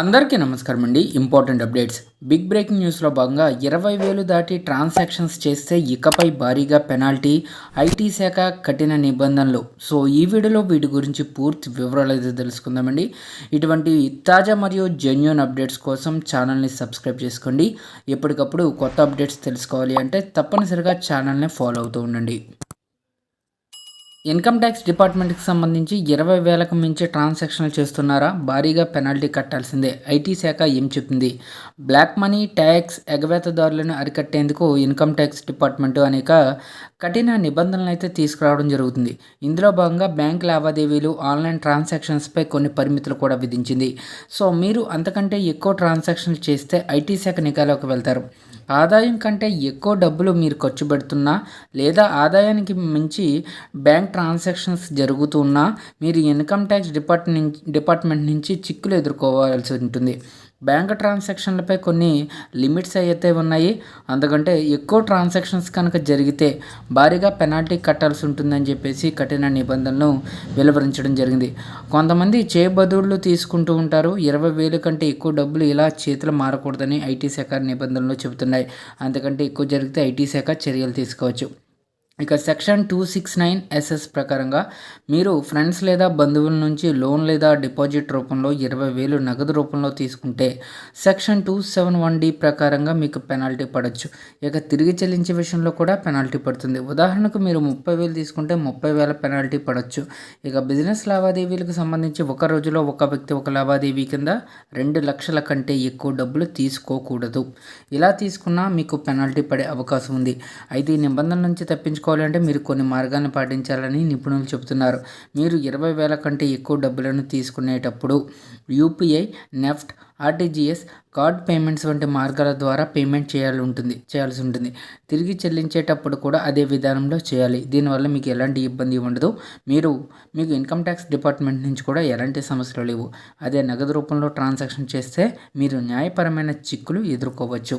అందరికీ నమస్కారం అండి. Important updates. బిగ్ బ్రేకింగ్ న్యూస్లో భాగంగా ఇరవై వేలు దాటి ట్రాన్సాక్షన్స్ చేస్తే ఇకపై భారీగా పెనాల్టీ ఐటీ శాఖ కఠిన నిబంధనలు. సో ఈ వీడియోలో వీటి గురించి పూర్తి వివరాలు అయితే తెలుసుకుందామండి. ఇటువంటి తాజా మరియు జెన్యున్ అప్డేట్స్ కోసం ఛానల్ని సబ్స్క్రైబ్ చేసుకోండి. ఎప్పటికప్పుడు కొత్త అప్డేట్స్ తెలుసుకోవాలి అంటే తప్పనిసరిగా ఛానల్ని ఫాలో అవుతూ ఉండండి. ఇన్కమ్ ట్యాక్స్ డిపార్ట్మెంట్కి సంబంధించి ఇరవై వేలకు మించి ట్రాన్సాక్షన్లు చేస్తున్నారా? భారీగా పెనాల్టీ కట్టాల్సిందే. ఐటీ శాఖ ఏం చెప్పింది? బ్లాక్ మనీ ట్యాక్స్ ఎగవేతదారులను అరికట్టేందుకు ఇన్కమ్ ట్యాక్స్ డిపార్ట్మెంట్ అనేక కఠిన నిబంధనలు అయితే తీసుకురావడం జరుగుతుంది. ఇందులో భాగంగా బ్యాంక్ లావాదేవీలు ఆన్లైన్ ట్రాన్సాక్షన్స్పై కొన్ని పరిమితులు కూడా విధించింది. సో మీరు అంతకంటే ఎక్కువ ట్రాన్సాక్షన్లు చేస్తే ఐటీ శాఖ నిఘాలోకి వెళ్తారు. ఆదాయం కంటే ఎక్కువ డబ్బులు మీరు ఖర్చు పెడుతున్నా లేదా ఆదాయానికి మించి బ్యాంక్ ట్రాన్సాక్షన్స్ జరుగుతున్నా మీరు ఇన్కమ్ ట్యాక్స్ డిపార్ట్మెంట్ డిపార్ట్మెంట్ నుంచి చిక్కులు ఎదుర్కోవాల్సి ఉంటుంది. బ్యాంక్ ట్రాన్సాక్షన్లపై కొన్ని లిమిట్స్ అయితే ఉన్నాయి. అందుకంటే ఎక్కువ ట్రాన్సాక్షన్స్ కనుక జరిగితే భారీగా పెనాల్టీ కట్టాల్సి ఉంటుందని చెప్పేసి కఠిన నిబంధనలు వెలువరించడం జరిగింది. కొంతమంది చేబదుళ్ళు తీసుకుంటూ ఉంటారు. ఇరవై వేలు కంటే ఎక్కువ డబ్బులు ఇలా చేతులు మారకూడదని ఐటీ శాఖ నిబంధనలు చెబుతున్నాయి. అంతకంటే ఎక్కువ జరిగితే ఐటీ శాఖ చర్యలు తీసుకోవచ్చు. ఇక section two six nine SS ప్రకారంగా మీరు ఫ్రెండ్స్ లేదా బంధువుల నుంచి లోన్ లేదా డిపాజిట్ రూపంలో ఇరవై వేలు నగదు రూపంలో తీసుకుంటే section two seven one D ప్రకారంగా మీకు పెనాల్టీ పడవచ్చు ఇక తిరిగి చెల్లించే విషయంలో కూడా పెనాల్టీ పడుతుంది. ఉదాహరణకు మీరు ముప్పై వేలు తీసుకుంటే ముప్పై వేల పెనాల్టీ పడవచ్చు ఇక బిజినెస్ లావాదేవీలకు సంబంధించి ఒక రోజులో ఒక వ్యక్తి ఒక లావాదేవీ కింద రెండు లక్షల కంటే ఎక్కువ డబ్బులు తీసుకోకూడదు. ఇలా తీసుకున్నా మీకు పెనాల్టీ పడే అవకాశం ఉంది. అయితే ఈ నిబంధనల నుంచి తప్పించుకో తీసుకోవాలంటే మీరు కొన్ని మార్గాలను పాటించాలని నిపుణులు చెబుతున్నారు. మీరు ఇరవై వేల కంటే ఎక్కువ డబ్బులను తీసుకునేటప్పుడు UPI NEFT RTGS card payments వంటి మార్గాల ద్వారా పేమెంట్ చేయాలి ఉంటుంది చేయాల్సి ఉంటుంది. తిరిగి చెల్లించేటప్పుడు కూడా అదే విధానంలో చేయాలి. దీనివల్ల మీకు ఎలాంటి ఇబ్బంది ఉండదు. మీరు మీకు ఇన్కమ్ ట్యాక్స్ డిపార్ట్మెంట్ నుంచి కూడా ఎలాంటి సమస్యలు లేవు. అదే నగదు రూపంలో ట్రాన్సాక్షన్ చేస్తే మీరు న్యాయపరమైన చిక్కులు ఎదుర్కోవచ్చు.